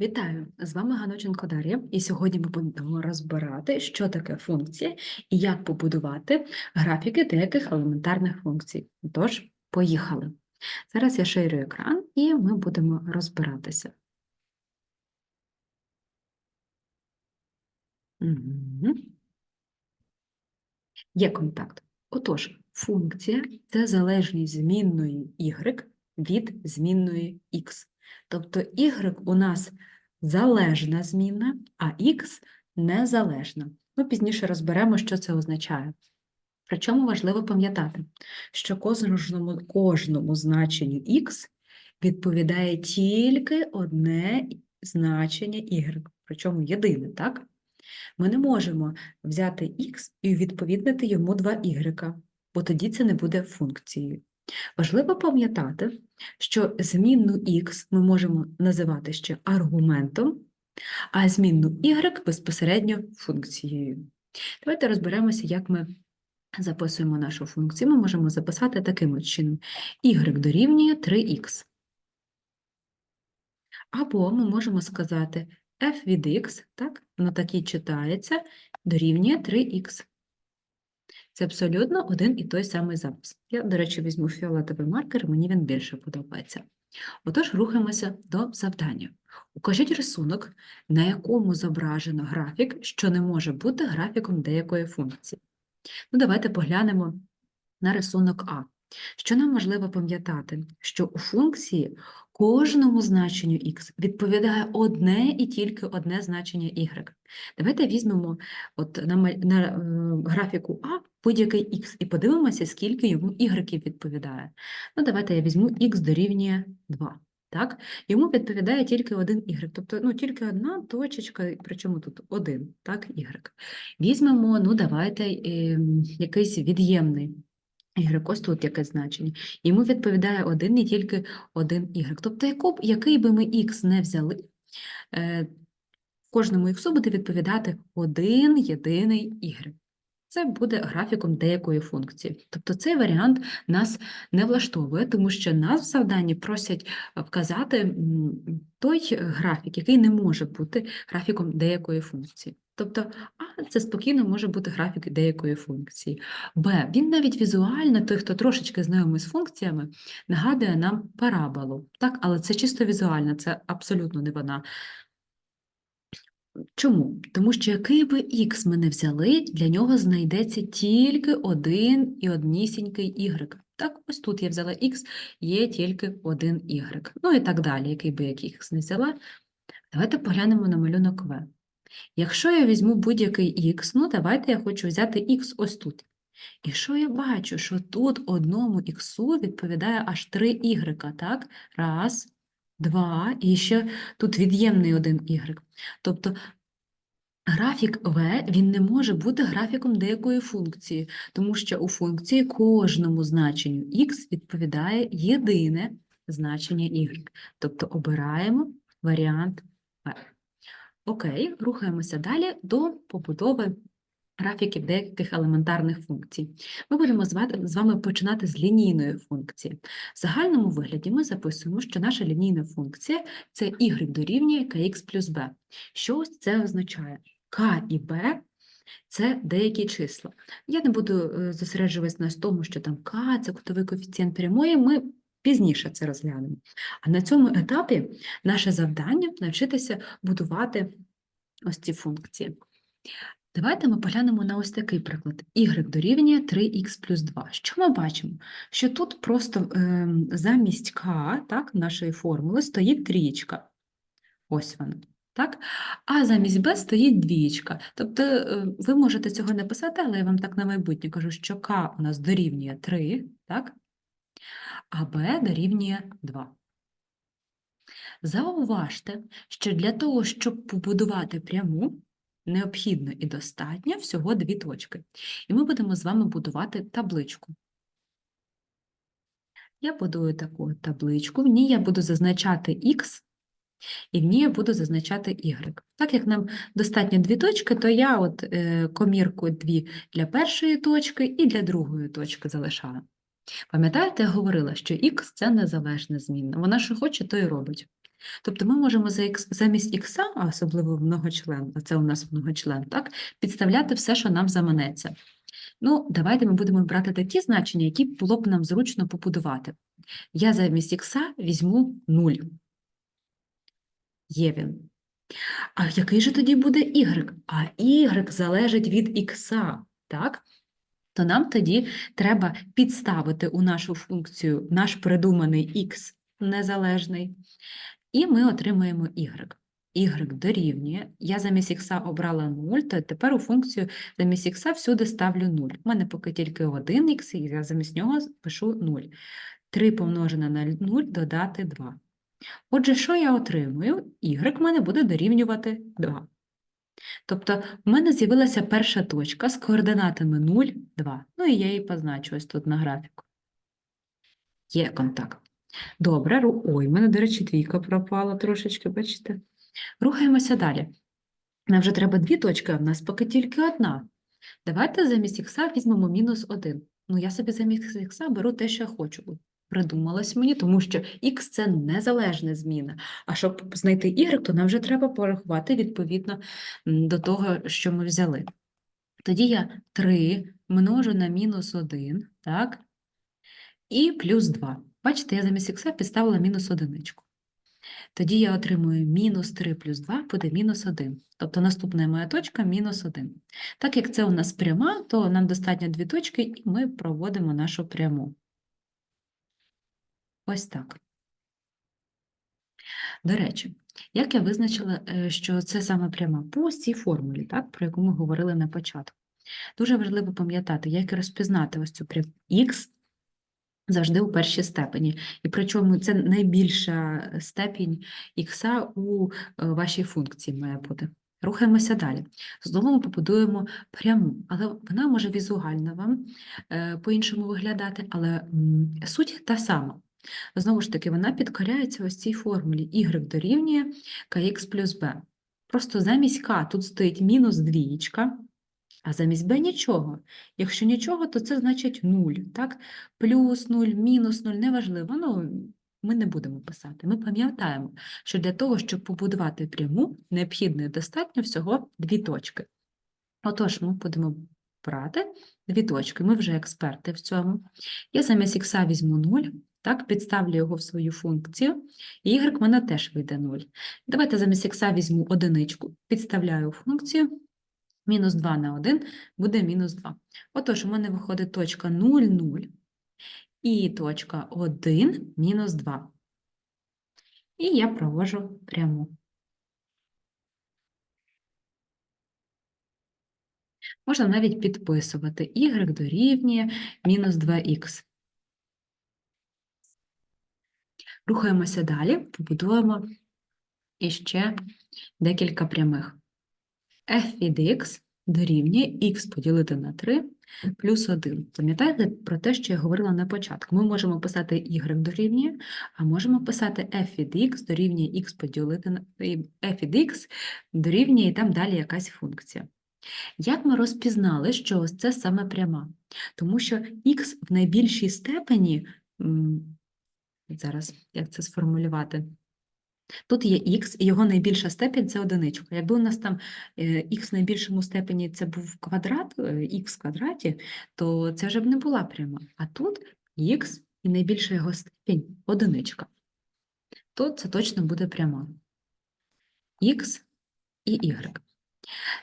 Вітаю! З вами Ганоченко Дар'я, і сьогодні ми будемо розбирати, що таке функція і як побудувати графіки деяких елементарних функцій. Тож, поїхали! Зараз я ширю екран і ми будемо розбиратися. Мгм. Є контакт. Отож, функція це залежність змінної y від змінної x. Тобто y у нас залежна змінна, а x незалежна. Ми пізніше розберемо, що це означає. Причому важливо пам'ятати, що кожному, кожному значенню x відповідає тільки одне значення y, причому єдине, так? Ми не можемо взяти x і відповіднити йому 2y, бо тоді це не буде функцією. Важливо пам'ятати, що змінну x ми можемо називати ще аргументом, а змінну y безпосередньо функцією. Давайте розберемося, як ми записуємо нашу функцію. Ми можемо записати таким чином: y дорівнює 3х. Або ми можемо сказати f від x, так, воно так і читається, дорівнює 3х. Це абсолютно один і той самий запис. Я, до речі, візьму фіолетовий маркер, мені він більше подобається. Отож, рухаємося до завдання. Укажіть рисунок, на якому зображено графік, що не може бути графіком деякої функції. Ну, давайте поглянемо на рисунок А. Що нам важливо пам'ятати, що у функції кожному значенню x відповідає одне і тільки одне значення y. Давайте візьмемо от на, на е, графіку А будь-який x і подивимося, скільки йому y відповідає. Ну, давайте я візьму x дорівнює 2. Так? Йому відповідає тільки один y, тобто ну, тільки одна точечка, причому тут один, так, y. Візьмемо, ну давайте ем, якийсь від'ємний y, ось тут яке значення. Йому відповідає один і тільки один y. Тобто, яку який би ми x не взяли, е, кожному іксу буде відповідати один єдиний y. Це буде графіком деякої функції. Тобто цей варіант нас не влаштовує, тому що нас в завданні просять е, вказати той графік, який не може бути графіком деякої функції. Тобто це спокійно може бути графік деякої функції. Б, він навіть візуально, той, хто трошечки знайомий з функціями, нагадує нам параболу. Так? Але це чисто візуально, це абсолютно не вона. Чому? Тому що який би х ми не взяли, для нього знайдеться тільки один і однісінький y. Так, ось тут я взяла х, є тільки один y. Ну і так далі, який би я х не взяла. Давайте поглянемо на малюнок В. Якщо я візьму будь-який х, ну давайте я хочу взяти х ось тут. І що я бачу? Що тут одному х відповідає аж 3 y, так? Раз, два, і ще тут від'ємний один y. Тобто графік v, він не може бути графіком деякої функції, тому що у функції кожному значенню x відповідає єдине значення y. Тобто обираємо варіант v. Окей, рухаємося далі до побудови графіків деяких елементарних функцій. Ми будемо з вами починати з лінійної функції. В загальному вигляді ми записуємо, що наша лінійна функція – це y дорівнює kx плюс b. Що це означає? k і b – це деякі числа. Я не буду е, зосереджуватися на тому, що там k – це кутовий коефіцієнт прямої, ми пізніше це розглянемо. А на цьому етапі наше завдання – навчитися будувати ось ці функції. Давайте ми поглянемо на ось такий приклад. y дорівнює 3х плюс 2. Що ми бачимо? Що тут просто ем, замість k, так, нашої формули, стоїть трієчка. Ось вона. Так? А замість b стоїть двієчка. Тобто е, ви можете цього не писати, але я вам так на майбутнє кажу, що k у нас дорівнює 3, так? А b дорівнює 2. Зауважте, що для того, щоб побудувати пряму, необхідно і достатньо всього дві точки. І ми будемо з вами будувати табличку. Я будую таку табличку, в ній я буду зазначати x, і в ній я буду зазначати y. Так як нам достатньо дві точки, то я от е, комірку дві для першої точки і для другої точки залишаю. Пам'ятаєте, я говорила, що x – це незалежна змінна. Вона що хоче, то і робить. Тобто ми можемо за ікс- замість ікса, а особливо многочлен, а це у нас многочлен, так, підставляти все, що нам заманеться. Ну, давайте ми будемо брати такі значення, які було б нам зручно побудувати. Я замість ікса візьму 0. Є він. А який же тоді буде y? А y залежить від ікса, так? То нам тоді треба підставити у нашу функцію наш придуманий x незалежний, і ми отримаємо y. y дорівнює. Я замість ікса обрала 0, то тепер у функцію замість ікса всюди ставлю 0. У мене поки тільки один х, і я замість нього пишу 0. 3 помножене на 0 додати 2. Отже, що я отримую? Y в мене буде дорівнювати 2. Тобто в мене з'явилася перша точка з координатами 0, 2. Ну і я її позначу ось тут на графіку. Є контакт. Добре, ой, в мене, до речі, двійка пропала трошечки, бачите? Рухаємося далі. Нам вже треба дві точки, а в нас поки тільки одна. Давайте замість ікса візьмемо мінус 1. Ну, я собі замість ікса беру те, що я хочу. Придумалось мені, тому що х – це незалежна зміна. А щоб знайти y, то нам вже треба порахувати відповідно до того, що ми взяли. Тоді я 3 множу на мінус 1, так? І плюс 2. Бачите, я замість х підставила мінус одиничку. Тоді я отримую мінус 3 плюс 2 буде мінус 1. Тобто наступна моя точка мінус 1. Так як це у нас пряма, то нам достатньо дві точки, і ми проводимо нашу пряму. Ось так. До речі, як я визначила, е, що це саме пряма по цій формулі, так, про яку ми говорили на початку. Дуже важливо пам'ятати, як розпізнати ось цю пряму х завжди у першій степені. І причому це найбільша степінь х у е, вашій функції має бути. Рухаємося далі. Знову ми побудуємо пряму, але вона може візуально вам е, по-іншому виглядати, але суть та сама. Знову ж таки, вона підкоряється ось цій формулі y дорівнює kx плюс b. Просто замість k тут стоїть мінус двієчка, а замість b нічого. Якщо нічого, то це значить 0, так? Плюс 0, мінус 0, неважливо. Ну, ми не будемо писати. Ми пам'ятаємо, що для того, щоб побудувати пряму, необхідно і достатньо всього дві точки. Отож, ми будемо брати дві точки. Ми вже експерти в цьому. Я замість х візьму 0, так, підставлю його в свою функцію, і y в мене теж вийде 0. Давайте замість х візьму одиничку, підставляю функцію, мінус 2 на 1 буде мінус 2. Отож, у мене виходить точка 0, 0 і точка 1, мінус 2. І я провожу пряму. Можна навіть підписувати y дорівнює мінус 2х. Рухаємося далі, побудуємо іще декілька прямих. f від x дорівнює х поділити на 3 плюс 1. Пам'ятаєте про те, що я говорила на початку? Ми можемо писати y дорівнює, а можемо писати f від x дорівнює х поділити на f від x дорівнює і там далі якась функція. Як ми розпізнали, що ось це саме пряма? Тому що х в найбільшій степені, зараз як це сформулювати? Тут є х, і його найбільша степінь це одиничка. Якби у нас там х в найбільшому степені це був квадрат, х в квадраті, то це вже б не була пряма. А тут х і найбільша його степінь одиничка. То це точно буде пряма. х і y.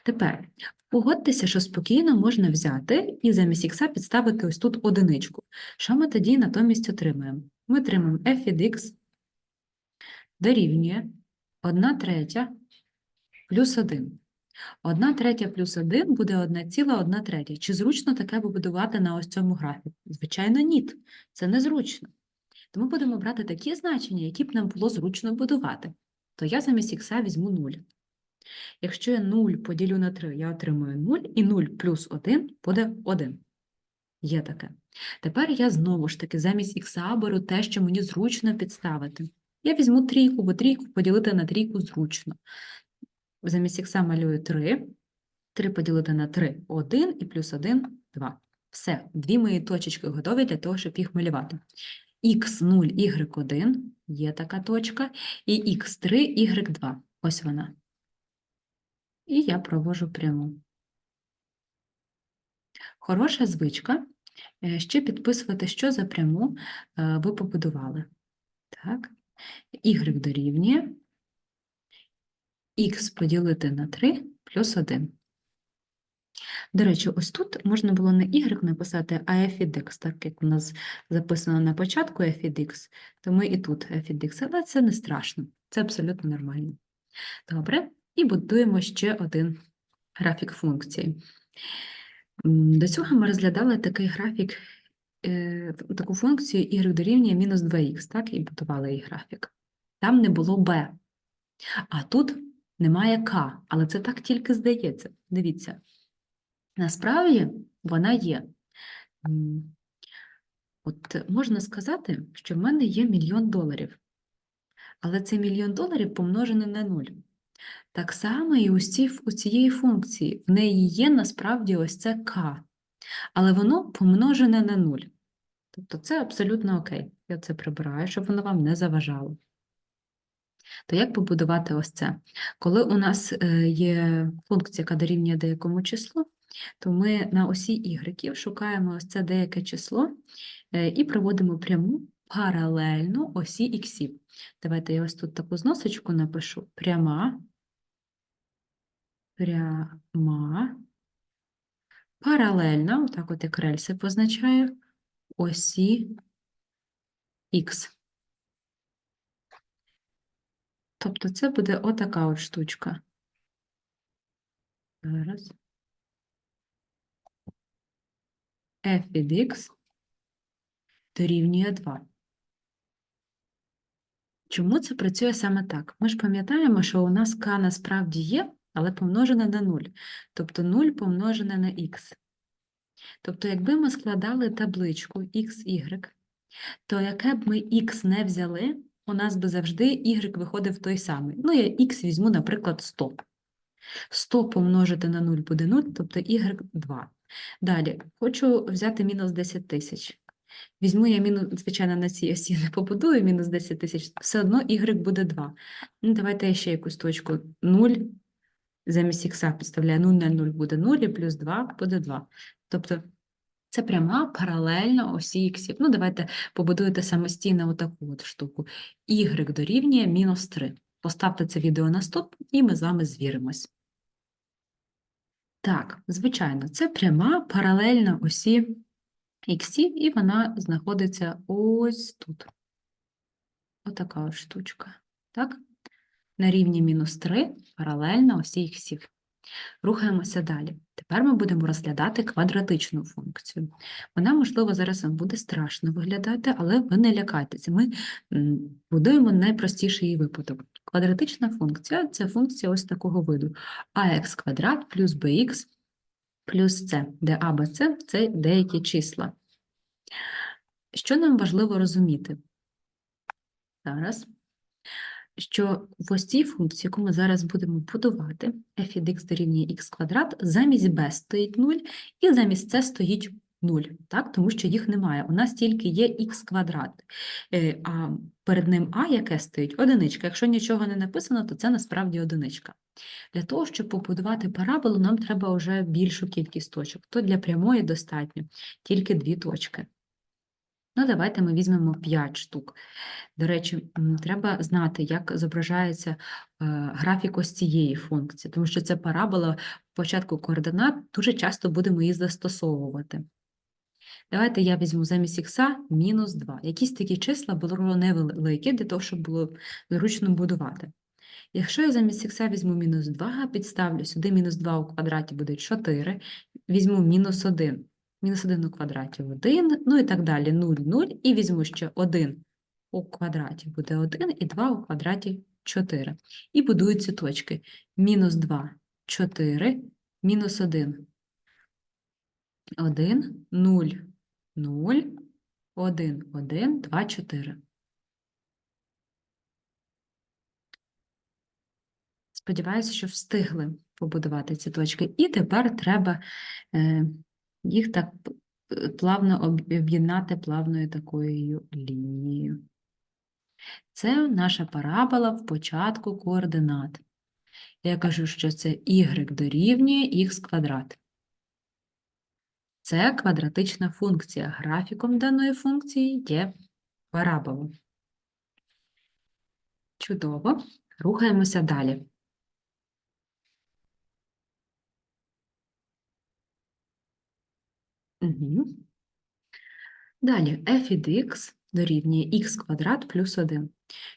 Тепер погодьтеся, що спокійно можна взяти і замість х підставити ось тут одиничку. Що ми тоді натомість отримаємо? Ми отримаємо f від x дорівнює 1 третя плюс 1. 1 третя плюс 1 буде 1 ціла 1 третя. Чи зручно таке побудувати на ось цьому графіку? Звичайно, ні. Це незручно. Тому будемо брати такі значення, які б нам було зручно будувати. То я замість х візьму 0. Якщо я 0 поділю на 3, я отримую 0, і 0 плюс 1 буде 1. Є таке. Тепер я знову ж таки замість х беру те, що мені зручно підставити. Я візьму трійку, бо трійку поділити на трійку зручно. Замість х малюю 3. 3 поділити на 3 – 1, і плюс 1 – 2. Все, дві мої точечки готові для того, щоб їх малювати. х0, y1 є така точка, і х3, y2. Ось вона. І я провожу пряму. Хороша звичка ще підписувати, що за пряму е, ви побудували. Так. Y дорівнює х поділити на 3 плюс 1. До речі, ось тут можна було не y написати, а f від x, так як у нас записано на початку f від x, то ми і тут f від x, але це не страшно, це абсолютно нормально. Добре, і будуємо ще один графік функції. До цього ми розглядали такий графік, е, таку функцію y дорівнює мінус 2х, так, і будували її графік. Там не було b, а тут немає k, але це так тільки здається. Дивіться. Насправді вона є. От можна сказати, що в мене є мільйон доларів, але це мільйон доларів помножений на нуль. Так само і у, цій, у цієї функції. В неї є насправді ось це k, але воно помножене на нуль. Тобто це абсолютно окей. Я це прибираю, щоб воно вам не заважало. То як побудувати ось це? Коли у нас е, є функція, яка дорівнює деякому числу, то ми на осі y шукаємо ось це деяке число е, і проводимо пряму паралельно осі іксів. Давайте я ось тут таку зносочку напишу. Пряма, пряма, паралельна, отак от як рельси позначаю, осі х. Тобто це буде отака от штучка. Зараз. f від x дорівнює 2. Чому це працює саме так? Ми ж пам'ятаємо, що у нас k насправді є, але помножене на 0. Тобто 0 помножене на x. Тобто, якби ми складали табличку y, то яке б ми x не взяли, у нас би завжди y виходив той самий. Ну, я x візьму, наприклад, 100. 100 помножити на 0 буде 0, тобто y 2. Далі, хочу взяти мінус 10 тисяч. Візьму я мінус, звичайно, на цій осі не побудую мінус 10 тисяч, все одно y буде 2. Ну, давайте я ще якусь точку 0, замість х підставляю 0 на 0 буде 0, і плюс 2 буде 2. Тобто це пряма паралельно осі х. Ну, давайте побудуєте самостійно отаку от штуку. y дорівнює мінус 3. Поставте це відео на стоп, і ми з вами звіримось. Так, звичайно, це пряма паралельна осі х, і вона знаходиться ось тут. Отака от штучка. Так? На рівні мінус 3 паралельно осі х. Рухаємося далі. Тепер ми будемо розглядати квадратичну функцію. Вона, можливо, зараз вам буде страшно виглядати, але ви не лякайтеся. Ми будуємо найпростіший її випадок. Квадратична функція – це функція ось такого виду. ax квадрат плюс bx плюс c, де а, b, c – це деякі числа. Що нам важливо розуміти? Зараз що в ось цій функції, яку ми зараз будемо будувати, f від x дорівнює x квадрат, замість b стоїть 0, і замість c стоїть 0, так? тому що їх немає. У нас тільки є x квадрат, Е, а перед ним а яке стоїть? Одиничка. Якщо нічого не написано, то це насправді одиничка. Для того, щоб побудувати параболу, нам треба вже більшу кількість точок. То для прямої достатньо тільки дві точки. Ну, давайте ми візьмемо 5 штук. До речі, треба знати, як зображається е, графік ось цієї функції, тому що це парабола початку координат, дуже часто будемо її застосовувати. Давайте я візьму замість х мінус 2. Якісь такі числа було невеликі, для того, щоб було зручно будувати. Якщо я замість х візьму мінус 2, підставлю сюди мінус 2 у квадраті буде 4, візьму мінус 1 мінус 1 у квадраті 1, ну і так далі, 0, 0, і візьму ще 1 у квадраті буде 1, і 2 у квадраті 4. І будую ці точки. Мінус 2, 4, мінус 1, 1, 0, 0, 1, 1, 2, 4. Сподіваюся, що встигли побудувати ці точки. І тепер треба е, їх так п- плавно об'єднати плавною такою лінією. Це наша парабола в початку координат. Я кажу, що це y дорівнює х квадрат. Це квадратична функція. Графіком даної функції є парабола. Чудово. Рухаємося далі. Далі f від x дорівнює х квадрат плюс 1.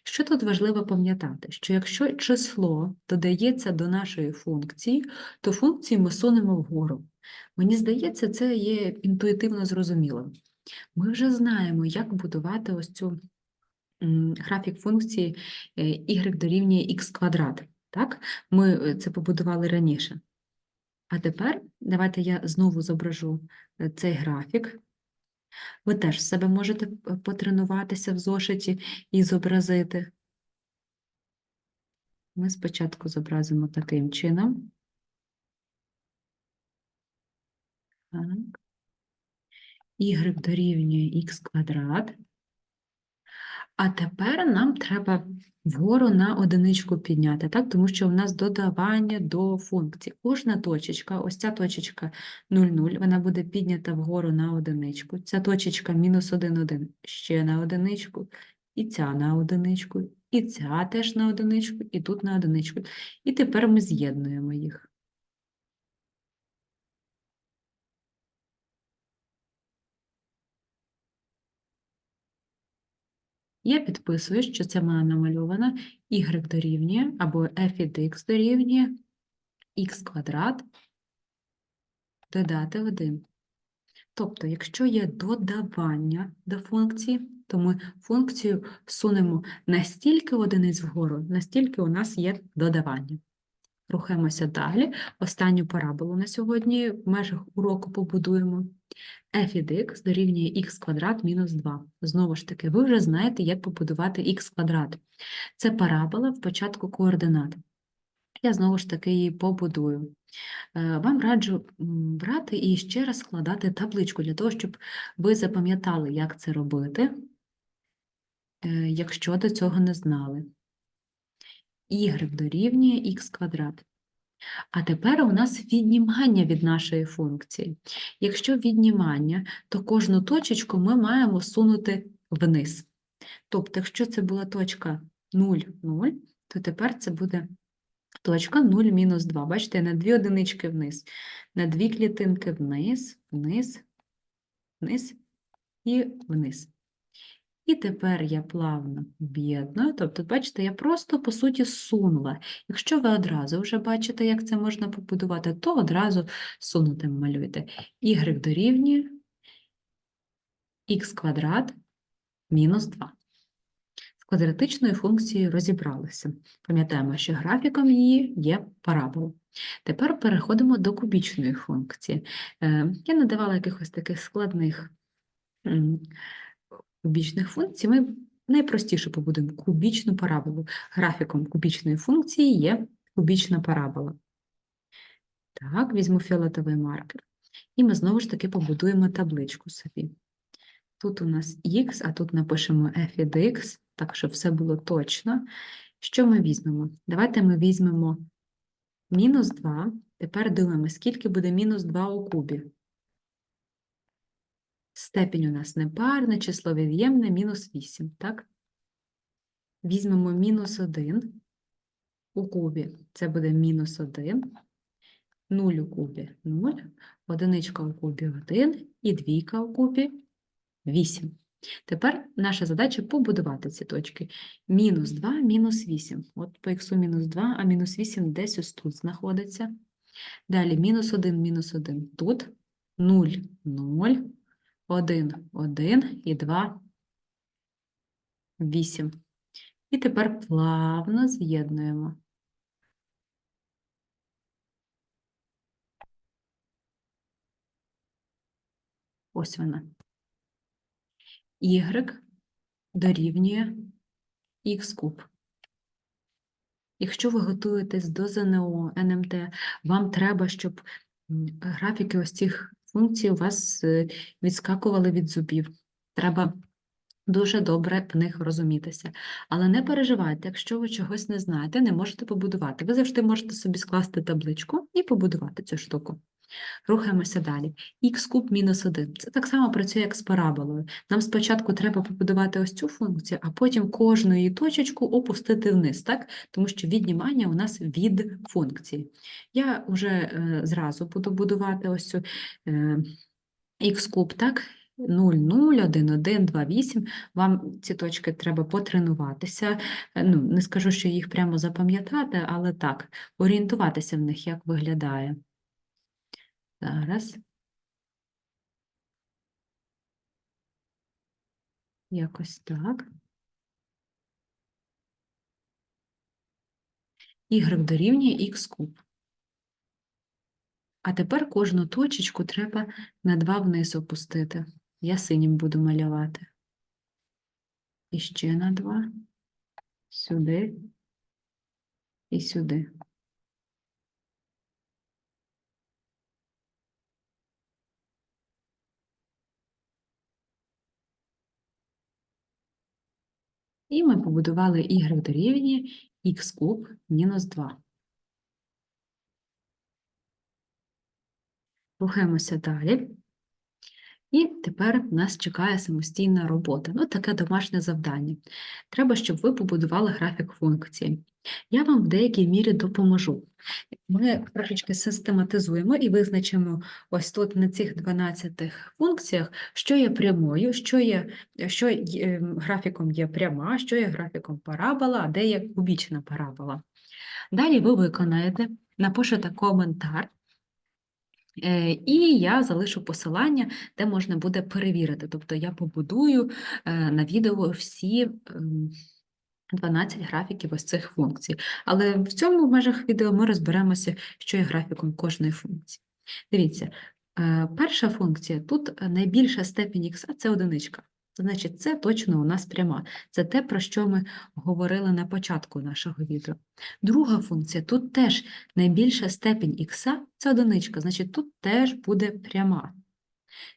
Що тут важливо пам'ятати? Що якщо число додається до нашої функції, то функцію ми сунемо вгору. Мені здається, це є інтуїтивно зрозумілим. Ми вже знаємо, як будувати ось цю графік функції е, y дорівнює х квадрат. Так? Ми е, це побудували раніше. А тепер давайте я знову зображу е, цей графік. Ви теж себе можете потренуватися в зошиті і зобразити. Ми спочатку зобразимо таким чином. Так. Y дорівнює х квадрат. А тепер нам треба вгору на одиничку підняти, так? тому що в нас додавання до функції. Кожна точечка, ось ця точечка 0,0, вона буде піднята вгору на одиничку. Ця точечка мінус 1, 1 ще на одиничку, і ця на одиничку, і ця теж на одиничку, і тут на одиничку. І тепер ми з'єднуємо їх. Я підписую, що це мене намальовано y дорівнює або f від x дорівнює х квадрат додати 1. Тобто, якщо є додавання до функції, то ми функцію сунемо настільки одиниць вгору, настільки у нас є додавання. Рухаємося далі. Останню параболу на сьогодні в межах уроку побудуємо. F від x дорівнює х квадрат мінус 2. Знову ж таки, ви вже знаєте, як побудувати х квадрат. Це парабола в початку координат. Я знову ж таки її побудую. Е, Вам раджу брати і ще раз складати табличку для того, щоб ви запам'ятали, як це робити, е, якщо до цього не знали. y дорівнює х квадрат. А тепер у нас віднімання від нашої функції. Якщо віднімання, то кожну точечку ми маємо сунути вниз. Тобто, якщо це була точка 0, 0, то тепер це буде точка 0 мінус 2. Бачите, на дві одинички вниз, на дві клітинки вниз, вниз, вниз і вниз. І тепер я плавно об'єдную, тобто, бачите, я просто, по суті, сунула. Якщо ви одразу вже бачите, як це можна побудувати, то одразу сунутим малюйте. y дорівнює х квадрат мінус 2. З квадратичною функцією розібралися. Пам'ятаємо, що графіком її є парабола. Тепер переходимо до кубічної функції. Е, Я не давала якихось таких складних кубічних функцій. Ми найпростіше побудуємо кубічну параболу. Графіком кубічної функції є кубічна парабола. Так, візьму фіолетовий маркер. І ми знову ж таки побудуємо табличку собі. Тут у нас х, а тут напишемо f від x, так, щоб все було точно. Що ми візьмемо? Давайте ми візьмемо мінус 2. Тепер думаємо, скільки буде мінус 2 у кубі. Степінь у нас непарне, число від'ємне, мінус 8, так? Візьмемо мінус 1 у кубі, це буде мінус 1, 0 у кубі 0, одиничка у кубі 1 і двійка у кубі 8. Тепер наша задача побудувати ці точки. Мінус 2, мінус 8. От по х мінус 2, а мінус 8 десь ось тут знаходиться. Далі мінус 1, мінус 1 тут, 0, 0, 1, 1 і 2, 8. І тепер плавно з'єднуємо. Ось вона. Y дорівнює х куб. Якщо ви готуєтесь до ЗНО, НМТ, вам треба, щоб графіки ось цих функцій у вас е, відскакували від зубів. Треба дуже добре в них розумітися. Але не переживайте, якщо ви чогось не знаєте, не можете побудувати. Ви завжди можете собі скласти табличку і побудувати цю штуку. Рухаємося далі. Х куб мінус 1. Це так само працює, як з параболою. Нам спочатку треба побудувати ось цю функцію, а потім кожну її точечку опустити вниз, так? тому що віднімання у нас від функції. Я вже е, зразу буду будувати ось цю е, х куб, так? 0, 0, 1, 1, 2, 8. Вам ці точки треба потренуватися. Е, Ну, не скажу, що їх прямо запам'ятати, але так, орієнтуватися в них, як виглядає. Зараз. Якось так. Y дорівнює х куб. А тепер кожну точечку треба на 2 вниз опустити. Я синім буду малювати. І ще на 2. Сюди. І сюди. І ми побудували y дорівнює х куб мінус 2. Рухаємося далі. І тепер нас чекає самостійна робота. Ну, таке домашнє завдання. Треба, щоб ви побудували графік функції. Я вам в деякій мірі допоможу. Ми трошечки систематизуємо і визначимо ось тут на цих 12 функціях, що є прямою, що є, що є, ем, графіком є пряма, що є графіком парабола, а де є кубічна парабола. Далі ви виконаєте, напишете коментар, І я залишу посилання, де можна буде перевірити. Тобто я побудую е, на відео всі ем, 12 графіків ось цих функцій. Але в цьому в межах відео ми розберемося, що є графіком кожної функції. Дивіться, е, перша функція тут найбільша степінь х це одиничка. Значить, це точно у нас пряма. Це те, про що ми говорили на початку нашого відео. Друга функція, тут теж найбільша степінь х це одиничка, значить тут теж буде пряма.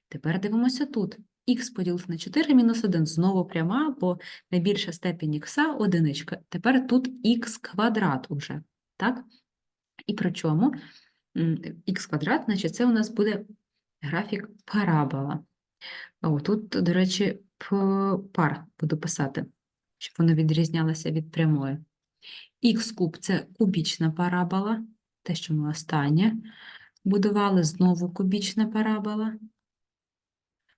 Тепер дивимося тут. х поділити на 4 мінус 1 знову пряма, бо найбільша степінь х одиничка. Тепер тут х квадрат уже. Так? І при чому х квадрат, значить це у нас буде графік парабола. О, тут, до речі, пар буду писати, щоб воно відрізнялося від прямої. Х куб це кубічна парабола, те, що ми останнє будували, знову кубічна парабола.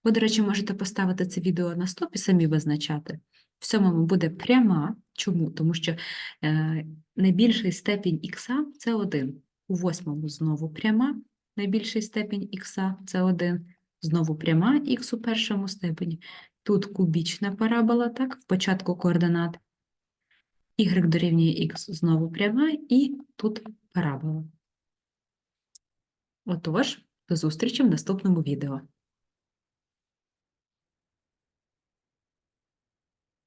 Ви, до речі, можете поставити це відео на стоп і самі визначати. В сьомому буде пряма. Чому? Тому що е, найбільший степінь х це 1. У восьмому знову пряма, найбільший степінь х це 1. Знову пряма х у першому степені. Тут кубічна парабола, так, в початку координат. Y дорівнює х знову пряма, і тут парабола. Отож, до зустрічі в наступному відео.